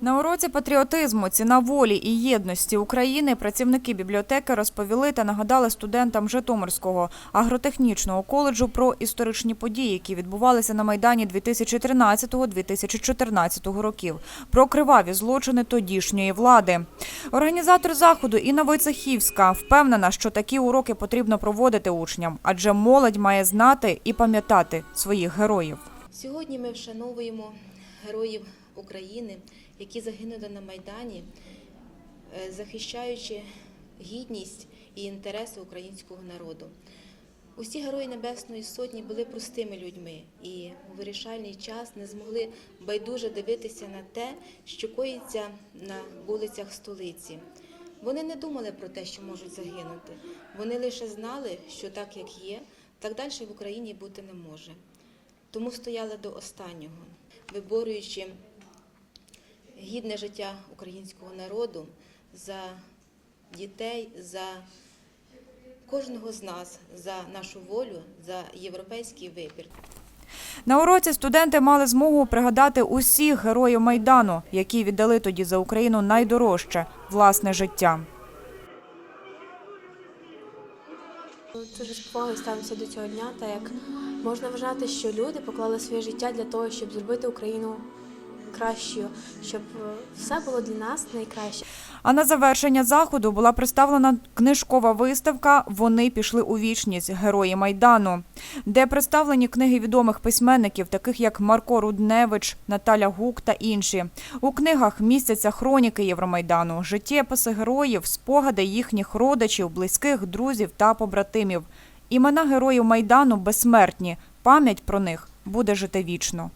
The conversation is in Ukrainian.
На уроці патріотизму, ціна волі і єдності України працівники бібліотеки розповіли та нагадали студентам Житомирського агротехнічного коледжу про історичні події, які відбувалися на майдані 2013-2014 років, про криваві злочини тодішньої влади. Організатор заходу Інна Войцехівська впевнена, що такі уроки потрібно проводити учням, адже молодь має знати і пам'ятати своїх героїв. Сьогодні ми вшановуємо героїв України, які загинули на Майдані, е, захищаючи гідність і інтереси українського народу. Усі герої Небесної Сотні були простими людьми і у вирішальний час не змогли байдуже дивитися на те, що коїться на вулицях столиці. Вони не думали про те, що можуть загинути. Вони лише знали, що так як є, так далі в Україні бути не може. Тому стояли до останнього, виборюючи гідне життя українського народу за дітей, за кожного з нас, за нашу волю, за європейський вибір. На уроці студенти мали змогу пригадати усіх героїв майдану, які віддали тоді за Україну найдорожче власне життя. Дуже з повагою ставимося до цього дня, та як можна вважати, що люди поклали своє життя для того, щоб зробити Україну кращою, щоб е, все було для нас найкраще. А на завершення заходу була представлена книжкова виставка Вони пішли у вічність герої майдану, де представлені книги відомих письменників, таких як Марко Рудневич, Наталя Гук та інші. У книгах містяться хроніки Євромайдану, життєписи героїв, спогади їхніх родичів, близьких, друзів та побратимів. Імена героїв майдану безсмертні. Пам'ять про них буде жити вічно.